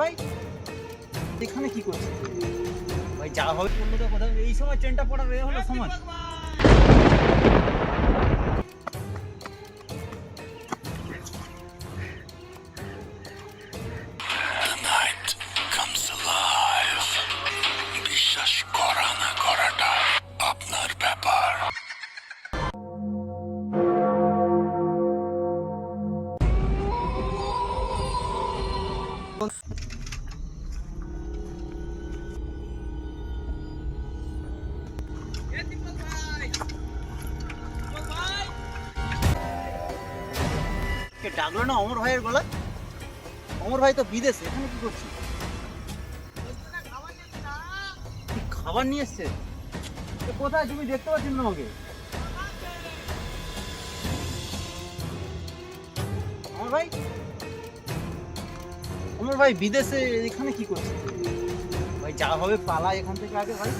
ভাই? এখানে কি করছে? ভাই, যা হবে কোথাও এই সময় ট্রেনটা পড়ার এ হলো সময় ডাকলো না অমর ভাইয়ের গলা অমর ভাই তো বিদেশে, এখানে কি করছে? খাবার নিয়ে এসছে? কোথায়? তুমি দেখতে পাচ্ছি না আমাকে? অমর ভাই? অমর ভাই বিদেশে এখানে কি করছে? ভাই যা হবে পালা এখান থেকে আগে ভাই।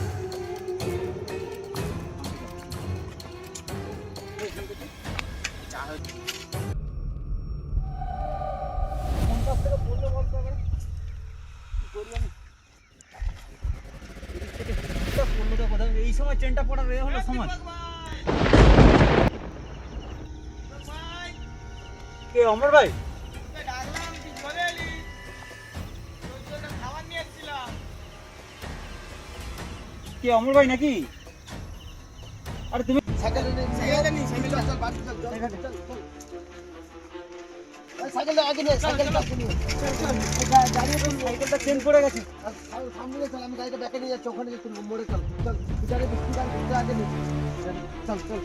এই সময় ট্রেনটা পড়ার এ হলো সময়। কে অমর ভাই? কে অমর ভাই নাকি? আরে তুমি নিয়ে সাইকেলটা আগে নে সাইকেলটা সাইকেলটা চেঞ্জ করে গেছে। সামনে আমি গাড়িটা ব্যাকে নিয়ে যাচ্ছি ওখানে চল আগে নিয়ে চল চল